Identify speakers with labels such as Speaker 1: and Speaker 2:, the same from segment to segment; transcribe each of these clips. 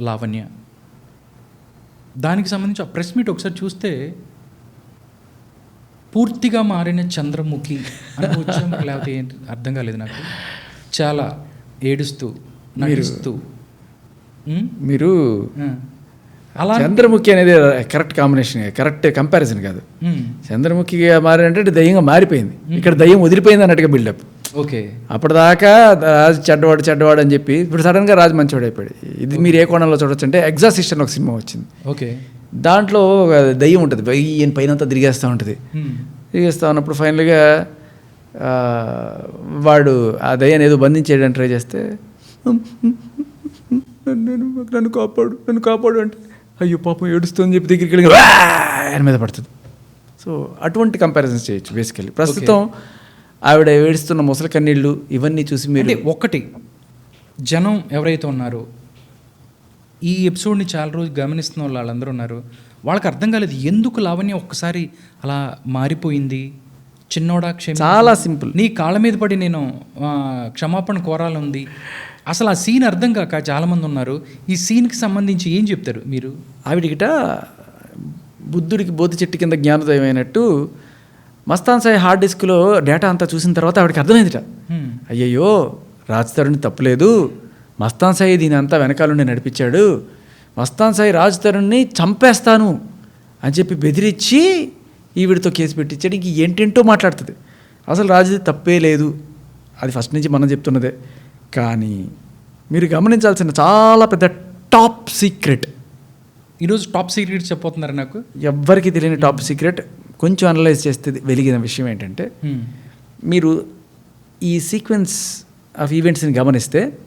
Speaker 1: లావణ్య. దానికి సంబంధించి ఆ ప్రెస్ మీట్ ఒకసారి చూస్తే పూర్తిగా మారిన చంద్రముఖి లేకపోతే ఏంటి? అర్థం కాలేదు నాకు. చాలా ఏడుస్తూ నడుస్తూ?
Speaker 2: మీరు.
Speaker 1: అలా
Speaker 2: చంద్రముఖి అనేది కరెక్ట్ కాంబినేషన్ కరెక్ట్ కంపారిజన్ కాదు. చంద్రముఖిగా మారారంటే దయ్యంగా మారిపోయింది. ఇక్కడ దయ్యం వదిలిపోయింది అన్నట్టుగా బిల్డప్
Speaker 1: ఓకే
Speaker 2: అప్పటిదాకా రాజు చెడ్డవాడు చెడ్డవాడు అని చెప్పి ఇప్పుడు సడన్గా రాజు మంచివాడు అయిపోయాడు. ఇది మీరు ఏ కోణంలో చూడొచ్చు అంటే ఎగ్జాసిస్ట్ అని ఒక సినిమా వచ్చింది.
Speaker 1: ఓకే
Speaker 2: దాంట్లో ఒక దయ్యం ఉంటుంది. ఈయన పైన అంతా తిరిగేస్తూ ఉంటుంది.
Speaker 1: ఉమ్.
Speaker 2: తిరిగేస్తూ ఉన్నప్పుడు ఫైనల్గా వాడు ఆ దయ్యాన్ని ఏదో బంధించేయడానికి ట్రై చేస్తే నేను నన్ను కాపాడు నన్ను కాపాడు అంటే అయ్యో పాపం ఏడుస్తుందని చెప్పి దగ్గరికి వెళ్ళి! ఆయన మీద పడుతుంది. సో అటువంటి కంపారిజన్స్ చేయొచ్చు బేసికల్లీ ప్రస్తుతం ఆవిడ ఏడుస్తున్న ముసలి కన్నీళ్ళు ఇవన్నీ చూసి మీరు
Speaker 1: అంటే ఒక్కటి జనం ఎవరైతే ఉన్నారో ఈ ఎపిసోడ్ని చాలా రోజు గమనిస్తున్న వాళ్ళు వాళ్ళందరూ ఉన్నారు. వాళ్ళకి అర్థం కాలేదు ఎందుకు లావణ్య ఒక్కసారి అలా మారిపోయింది? చిన్నోడా క్షమి
Speaker 2: చాలా సింపుల్.
Speaker 1: నీ కాళ్ళ మీద పడి నేను క్షమాపణ కోరాలంది అసలు ఆ సీన్ అర్థం కాక చాలామంది ఉన్నారు. ఈ సీన్కి సంబంధించి ఏం చెప్తారు మీరు?
Speaker 2: ఆవిడికిట బుద్ధుడికి బోధి చెట్టు కింద జ్ఞానోదయం అయినట్టు మస్తాన్ సాయి హార్డ్ డిస్క్లో డేటా అంతా చూసిన తర్వాత ఆవిడకి అర్థమైందిట. అయ్యయ్యో రాజ్ తరుణ్ తప్పులేదు. మస్తాన్ సాయి దీని అంతా వెనకాలండి నడిపించాడు. మస్తాన్ సాయి రాజ్ తరుణ్ని చంపేస్తాను అని చెప్పి బెదిరించి ఈవిడితో కేసు పెట్టించాడు ఇంక ఏంటేంటో మాట్లాడుతుంది. అసలు రాజుది తప్పే లేదు. అది ఫస్ట్ నుంచి మనం చెప్తున్నదే. కానీ మీరు గమనించాల్సిన చాలా పెద్ద టాప్ సీక్రెట్.
Speaker 1: ఈరోజు టాప్ సీక్రెట్స్ చెప్పబోతున్నారు నాకు?
Speaker 2: ఎవ్వరికి తెలియని టాప్ సీక్రెట్. కొంచెం అనలైజ్ చేస్తే వెలిగిన విషయం ఏంటంటే. మీరు ఈ సీక్వెన్స్ ఆఫ్ ఈవెంట్స్ని గమనిస్తే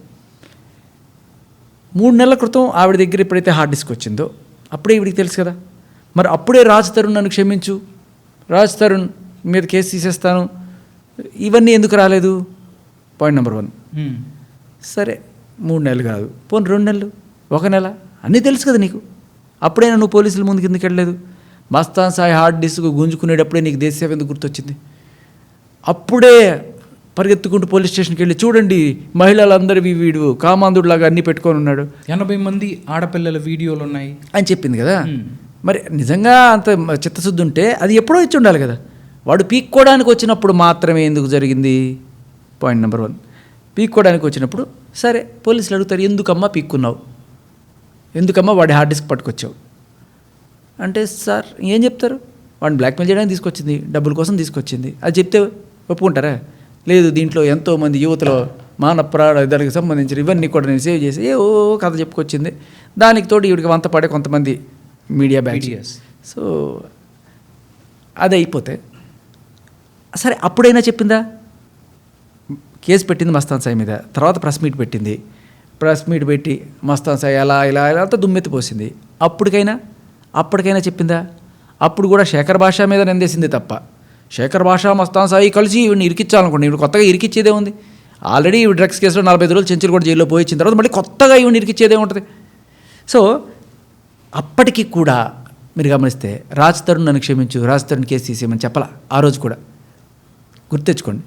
Speaker 2: మూడు నెలల క్రితం ఆవిడ దగ్గర ఎప్పుడైతే హార్డ్ డిస్క్ వచ్చిందో అప్పుడే ఈవిడికి తెలుసు కదా. మరి అప్పుడే రాజ్ తరుణ్ నన్ను క్షమించు. రాజ్ తరుణ్ మీద కేసు తీసేస్తాను. ఇవన్నీ ఎందుకు రాలేదు? Point number one. సరే మూడు నెలలు కాదు. పోనీ రెండు నెలలు? ఒక నెల? అన్నీ తెలుసు కదా నీకు. అప్పుడైనా నువ్వు పోలీసుల ముందుకు ఎందుకు వెళ్ళలేదు. మస్తాన్ సాయి హార్డ్ డిస్క్ గుంజుకునేటప్పుడే నీకు దేశసేవ ఎందుకు గుర్తొచ్చింది? అప్పుడే పరిగెత్తుకుంటూ పోలీస్ స్టేషన్కి వెళ్ళి చూడండి మహిళలందరివి వీడు కామాంధుడిలాగా అన్నీ పెట్టుకొని ఉన్నాడు.
Speaker 1: ఎనభై మంది ఆడపిల్లల వీడియోలు ఉన్నాయి.
Speaker 2: అని చెప్పింది కదా. మరి నిజంగా అంత చిత్తశుద్ధి ఉంటే అది ఎప్పుడో ఇచ్చి ఉండాలి కదా? వాడు పీక్కోవడానికి వచ్చినప్పుడు మాత్రమే ఎందుకు జరిగింది? పాయింట్ నెంబర్ వన్ పీక్కోవడానికి వచ్చినప్పుడు సరే పోలీసులు అడుగుతారు ఎందుకమ్మా పీక్కున్నావు? ఎందుకమ్మా వాడి హార్డ్ డిస్క్ పట్టుకొచ్చావు? అంటే సార్ ఏం చెప్తారు? వాడిని బ్లాక్మెయిల్ చేయడానికి తీసుకొచ్చింది డబ్బుల కోసం తీసుకొచ్చింది. అది చెప్తే ఒప్పుకుంటారా? లేదు దీంట్లో ఎంతోమంది యువతలో మాన ప్రాణ దానికి సంబంధించిన ఇవన్నీ కూడా నేను సేవ్ చేసి ఏ ఓ కథ చెప్పుకొచ్చింది. దానికి తోడు ఈవిడికి వంత పడే కొంతమంది మీడియా బ్యాచ్. సో అది అయిపోతే సరే అప్పుడైనా చెప్పిందా? కేసు పెట్టింది మస్తాన్ సాయి మీద తర్వాత ప్రెస్ మీట్ పెట్టింది. ప్రెస్ మీట్ పెట్టి మస్తాన్ సాయి అలా ఇలా ఇలా అంతా దుమ్మెత్తిపోసింది అప్పటికైనా అప్పటికైనా చెప్పిందా? అప్పుడు కూడా శేఖర్ భాష మీద నిందేసింది తప్ప. శేఖర్ భాష మస్తాన్ సాయి కలిసి ఈవిడిని ఇరికించాలనుకోండి ఈవిడ కొత్తగా ఇరికిచ్చేదే ఉంది. ఆల్రెడీ ఈ డ్రగ్స్ కేసులో నలభై ఐదు రోజులు చెంచులు కూడా జైల్లో పోయించిన తర్వాత మళ్ళీ కొత్తగా ఈవిని ఇరికిచ్చేదే ఉంటుంది. సో అప్పటికి కూడా మీరు గమనిస్తే రాజ్ తరుణ్ నన్ను క్షమించు రాజ్ తరుణ్ కేసు తీసేయమని చెప్పాల? ఆ రోజు కూడా. గుర్తెచ్చుకోండి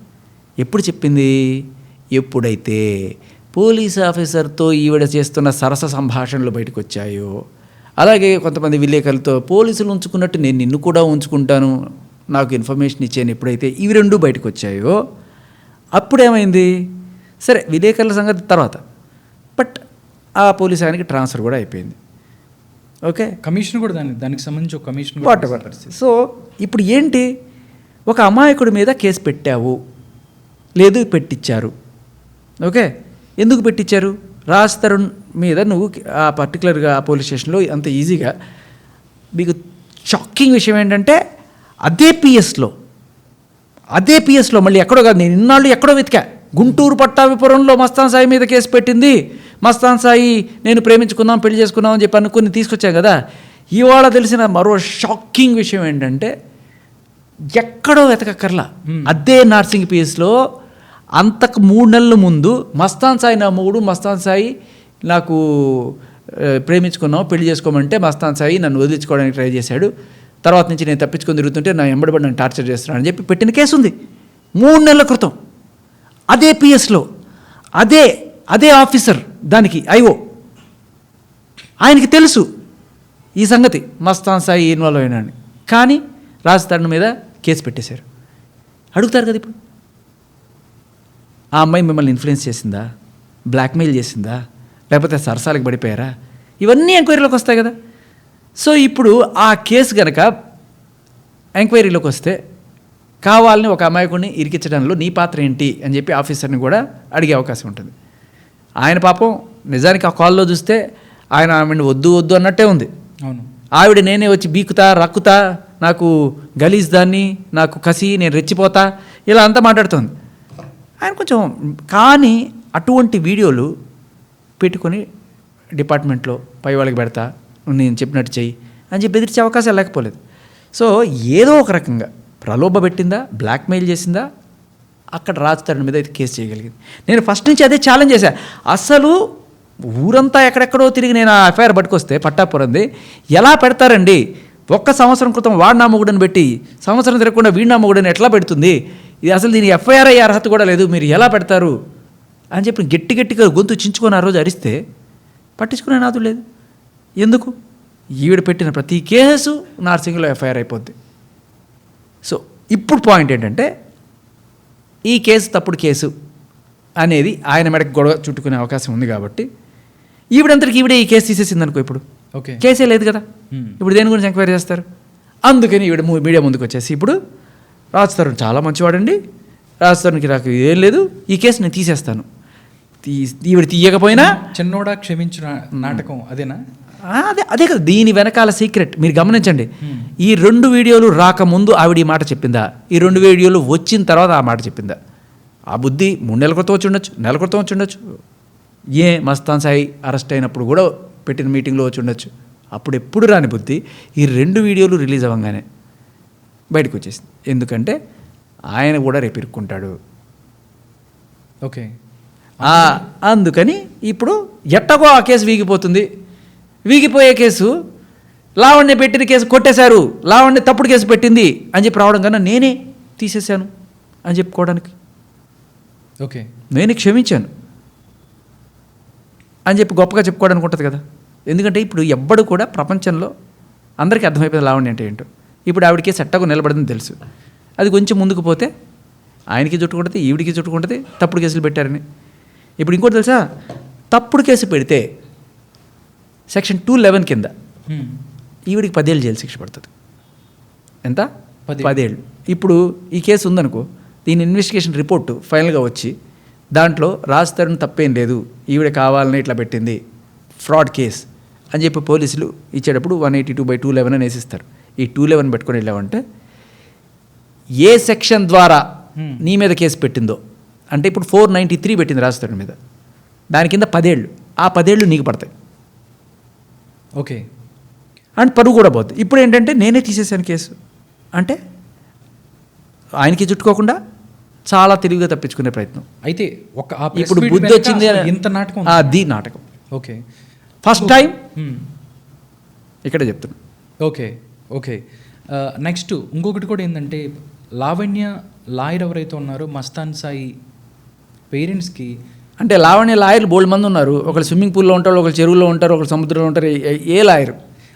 Speaker 2: ఎప్పుడు చెప్పింది? ఎప్పుడైతే పోలీస్ ఆఫీసర్తో ఈవిడ చేస్తున్న సరస సంభాషణలు బయటకు వచ్చాయో అలాగే కొంతమంది విలేకరులతో పోలీసులు ఉంచుకున్నట్టు నేను నిన్ను కూడా ఉంచుకుంటాను నాకు ఇన్ఫర్మేషన్ ఇచ్చాను ఎప్పుడైతే ఇవి రెండు బయటకు వచ్చాయో అప్పుడేమైంది? సరే విలేకరుల సంగతి తర్వాత. బట్ ఆ పోలీస్ ఆయనకి ట్రాన్స్ఫర్ కూడా అయిపోయింది. ఓకే?
Speaker 1: కమిషన్ కూడా దాని దానికి సంబంధించి ఒక కమిషన్
Speaker 2: వాట్ ఎవర్ సో ఇప్పుడు ఏంటి? ఒక అమాయకుడి మీద కేసు పెట్టావు. లేదు పెట్టించారు ఓకే? ఎందుకు పెట్టించారు రాజ్ తరుణ్ మీద నువ్వు ఆ పర్టికులర్గా ఆ పోలీస్ స్టేషన్లో అంత ఈజీగా మీకు షాకింగ్ విషయం ఏంటంటే అదే పిఎస్లో అదే పిఎస్లో మళ్ళీ ఎక్కడో కాదు నేను ఇన్నాళ్ళు ఎక్కడో వెతికా. గుంటూరు పట్టాభిపురంలో మస్తాన్ సాయి మీద కేసు పెట్టింది. మస్తాన్ సాయి నేను ప్రేమించుకుందాం పెళ్ళి చేసుకుందాం అని చెప్పి అనుకుని తీసుకొచ్చాను కదా. ఇవాళ తెలిసిన మరో షాకింగ్ విషయం ఏంటంటే ఎక్కడో వెతకక్కర్లా. అదే నార్సింగ్ పిఎస్లో అంతకు మూడు నెలల ముందు మస్తాన్ సాయి నా మూడు మస్తాన్ సాయి నాకు ప్రేమించుకున్నావు ప్రేమించుకున్నాం పెళ్ళి చేసుకోమంటే మస్తాన్ సాయి నన్ను వదిలించుకోవడానికి ట్రై చేశాడు. తర్వాత నుంచి నేను తప్పించుకొని తిరుగుతుంటే నా ఎంబడిపడి నన్ను టార్చర్ చేస్తున్నాను అని చెప్పి పెట్టిన కేసు ఉంది. మూడు నెలల క్రితం. అదే పిఎస్లో అదే అదే ఆఫీసర్ దానికి ఐఓ. ఆయనకి తెలుసు ఈ సంగతి. మస్తాన్ సాయి ఇన్వాల్వ్ అయినాడని. కానీ రాజధాని మీద కేసు పెట్టేశారు. అడుగుతారు కదా ఇప్పుడు. ఆ అమ్మాయి మిమ్మల్ని ఇన్ఫ్లుయెన్స్ చేసిందా? బ్లాక్మెయిల్ చేసిందా? లేకపోతే సరసాలకు పడిపోయారా? ఇవన్నీ ఎంక్వైరీలోకి వస్తాయి కదా. సో ఇప్పుడు ఆ కేసు కనుక ఎంక్వైరీలోకి వస్తే కావాలని ఒక అమాయకుడిని ఇరికించడంలో నీ పాత్ర ఏంటి అని చెప్పి ఆఫీసర్ని కూడా అడిగే అవకాశం ఉంటుంది. ఆయన పాపం నిజానికి ఆ కాల్లో చూస్తే ఆయన ఆమెను వద్దు వద్దు అన్నట్టే ఉంది.
Speaker 1: అవును.
Speaker 2: ఆవిడ నేనే వచ్చి బీకుతా రక్కుతా నాకు గలీజ్ దాన్ని నాకు కసి నేను రెచ్చిపోతా ఇలా అంతా మాట్లాడుతుంది. ఆయన కొంచెం కానీ అటువంటి వీడియోలు పెట్టుకొని డిపార్ట్మెంట్లో పై వాళ్ళకి పెడతా నేను చెప్పినట్టు చెయ్యి అని చెప్పి ఎదిరించే అవకాశాలు లేకపోలేదు. సో ఏదో ఒక రకంగా ప్రలోభ పెట్టిందా బ్లాక్మెయిల్ చేసిందా అక్కడ రాజధాని మీద అయితే కేసు చేయగలిగింది. నేను ఫస్ట్ నుంచి అదే ఛాలెంజ్ చేశాను అసలు ఊరంతా ఎక్కడెక్కడో తిరిగి నేను ఆ ఎఫ్ఐఆర్ పట్టుకొస్తే పట్టాపురంది ఎలా పెడతారండి? ఒక్క సంవత్సరం క్రితం వాడినా మొగుడని పెట్టి సంవత్సరం తిరగకుండా వీడినా మొగుడని ఎట్లా పెడుతుంది? ఇది అసలు దీని ఎఫ్ఐఆర్ అయ్యే అర్హత కూడా లేదు. మీరు ఎలా పెడతారు? అని చెప్పి గట్టి గట్టిగా గొంతు చించుకొని ఆ రోజు అరిస్తే పట్టించుకునే నాదు లేదు. ఎందుకు? ఈవిడ పెట్టిన ప్రతి కేసు నార్సింగ్లో ఎఫ్ఐఆర్ అయిపోద్ది. సో ఇప్పుడు పాయింట్ ఏంటంటే ఈ కేసు తప్పుడు కేసు అనేది ఆయన మెడకు గొడవ చుట్టుకునే అవకాశం ఉంది కాబట్టి ఈవిడంతటికి ఈవిడే ఈ కేసు తీసేసింది అనుకో ఇప్పుడు.
Speaker 1: ఓకే.
Speaker 2: కేసే లేదు కదా. ఇప్పుడు దేని గురించి ఎంక్వైరీ చేస్తారు? అందుకని ఈవిడ మీడియా ముందుకు వచ్చేసి ఇప్పుడు రాజ్ తరుణ్ చాలా మంచివాడండి. రాజ్ తరుణ్కి నాకు ఏం లేదు. ఈ కేసు నేను తీసేస్తాను. ఈవిడ తీయకపోయినా?
Speaker 1: చిన్నోడా క్షమించిన నాటకం అదేనా?
Speaker 2: అదే అదే కదా దీని వెనకాల సీక్రెట్ మీరు గమనించండి. ఈ రెండు వీడియోలు రాకముందు ఆవిడ ఈ మాట చెప్పిందా? ఈ రెండు వీడియోలు వచ్చిన తర్వాత ఆ మాట చెప్పిందా? ఆ బుద్ధి మూడు నెలల క్రితం వచ్చి ఉండొచ్చు నెల క్రితం వచ్చి ఉండొచ్చు. ఏ మస్తాన్ సాయి అరెస్ట్ అయినప్పుడు కూడా పెట్టిన మీటింగ్లో వచ్చి ఉండొచ్చు. అప్పుడు ఎప్పుడు రాని బుద్ధి ఈ రెండు వీడియోలు రిలీజ్ అవ్వగానే బయటకు వచ్చేసింది. ఎందుకంటే ఆయన కూడా రేపు ఇరుక్కుంటాడు.
Speaker 1: ఓకే.
Speaker 2: అందుకని ఇప్పుడు ఎట్టగో ఆ కేసు వీగిపోతుంది. వీగిపోయే కేసు లావణ్య పెట్టిన కేసు కొట్టేశారు లావణ్య తప్పుడు కేసు పెట్టింది అని చెప్పి రావడం కన్నా నేనే తీసేశాను అని చెప్పుకోవడానికి.
Speaker 1: ఓకే.
Speaker 2: నేనే క్షమించాను అని చెప్పి గొప్పగా చెప్పుకోవడానికి ఉంటుంది కదా. ఎందుకంటే ఇప్పుడు ఎవ్వడు కూడా ప్రపంచంలో అందరికీ అర్థమైపోయింది లావణ్య అంటే ఏంటో. ఇప్పుడు ఆవిడకి సెట్టకు నిలబడింది తెలుసు. అది కొంచెం ముందుకు పోతే ఆయనకి చుట్టుకుంటుంది ఈవిడికి చుట్టుకుంటుంది తప్పుడు కేసులు పెట్టారని. ఇప్పుడు ఇంకోటి తెలుసా తప్పుడు కేసు పెడితే సెక్షన్ టూ లెవెన్ కింద. ఈవిడికి పదేళ్ళు జైలు శిక్ష పడుతుంది ఎంత
Speaker 1: పదేళ్ళు.
Speaker 2: ఇప్పుడు ఈ కేసు ఉందనుకో దీని ఇన్వెస్టిగేషన్ రిపోర్టు ఫైనల్గా వచ్చి దాంట్లో రాజ్ తరుణ్ తప్పేం లేదు ఈవిడ కావాలని ఇట్లా పెట్టింది ఫ్రాడ్ కేస్ అని చెప్పి పోలీసులు ఇచ్చేటప్పుడు one eighty two by two eleven అని వేసిస్తారు ఈ టూ లెవెన్ పెట్టుకొని వెళ్ళామంటే ఏ సెక్షన్ ద్వారా. నీ మీద కేసు పెట్టిందో అంటే ఇప్పుడు ఫోర్ నైంటీ త్రీ పెట్టింది రాజ్ తరుణ్ మీద. దాని కింద పదేళ్ళు. ఆ పదేళ్ళు నీకు పడతాయి.
Speaker 1: ఓకే.
Speaker 2: అండ్ పరువు కూడా పోద్ది ఇప్పుడు ఏంటంటే నేనే తీసేసాను కేసు. అంటే ఆయనకి చుట్టుకోకుండా చాలా తెలివిగా తప్పించుకునే ప్రయత్నం.
Speaker 1: అయితే ఒక
Speaker 2: ఇప్పుడు బుద్ధి వచ్చింది
Speaker 1: ఇంత నాటకం?
Speaker 2: ది నాటకం.
Speaker 1: ఓకే.
Speaker 2: First time. ఇక్కడే చెప్తున్నా.
Speaker 1: ఓకే. ఓకే. నెక్స్ట్ ఇంకొకటి కూడా ఏంటంటే లావణ్య లాయర్ ఎవరైతే ఉన్నారో మస్తాన్ సాయి పేరెంట్స్కి
Speaker 2: అంటే లావణ్య లాయర్లు బోల్డ్ మంది ఉన్నారు. ఒకళ్ళు స్విమ్మింగ్ పూల్లో ఉంటారు ఒకళ్ళు చెరువులో ఉంటారు ఒకళ్ళు సముద్రంలో ఉంటారు. ఏ- లాయర్?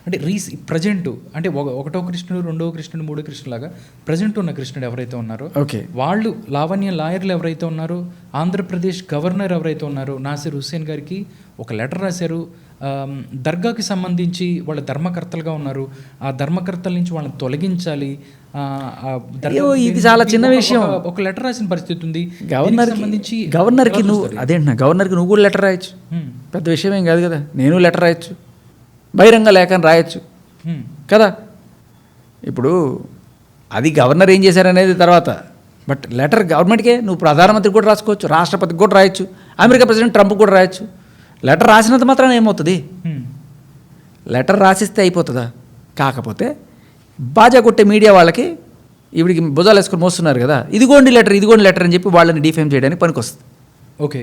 Speaker 1: అంటే రీస్ ప్రజెంట్ అంటే ఒక- ఒకటో కృష్ణుడు రెండో కృష్ణుడు మూడో కృష్ణుడు లాగా ప్రజెంట్ ఉన్న కృష్ణుడు ఎవరైతే ఉన్నారో
Speaker 2: ఓకే.
Speaker 1: వాళ్ళు లావణ్య లాయర్లు ఎవరైతే ఉన్నారో ఆంధ్రప్రదేశ్ గవర్నర్ ఎవరైతే ఉన్నారో నాసిర్ హుస్సేన్ గారికి ఒక లెటర్ రాశారు. దర్గాకి సంబంధించి వాళ్ళ ధర్మకర్తలుగా ఉన్నారు. ఆ ధర్మకర్తల నుంచి వాళ్ళని తొలగించాలి.
Speaker 2: ఇది చాలా చిన్న విషయం.
Speaker 1: ఒక- లెటర్ రాసిన పరిస్థితి ఉంది. దీనికి
Speaker 2: గవర్నర్కి
Speaker 1: సంబంధించి
Speaker 2: గవర్నర్కి నువ్వు? అదేంటున్నా గవర్నర్కి నువ్వు కూడా లెటర్ రాయొచ్చు. పెద్ద విషయం ఏం కాదు కదా. నేను లెటర్ రాయొచ్చు. బహిరంగ లేఖని రాయొచ్చు. కదా? ఇప్పుడు అది గవర్నర్ ఏం చేశారనేది తర్వాత. బట్ లెటర్ గవర్నమెంట్కే నువ్వు ప్రధానమంత్రికి కూడా రాసుకోవచ్చు రాష్ట్రపతికి కూడా రాయొచ్చు అమెరికా ప్రెసిడెంట్ ట్రంప్ కూడా రాయొచ్చు. లెటర్ రాసినంత మాత్రాన ఏమవుతుంది. లెటర్ రాసిస్తే అయిపోతుందా? కాకపోతే బాజా కొట్టే మీడియా వాళ్ళకి ఈవిడికి భుజాలు వేసుకొని మోస్తున్నారు కదా ఇదిగోండి లెటర్ ఇదిగోండి లెటర్ అని చెప్పి వాళ్ళని డిఫేమ్ చేయడానికి పనికొస్తుంది.
Speaker 1: ఓకే.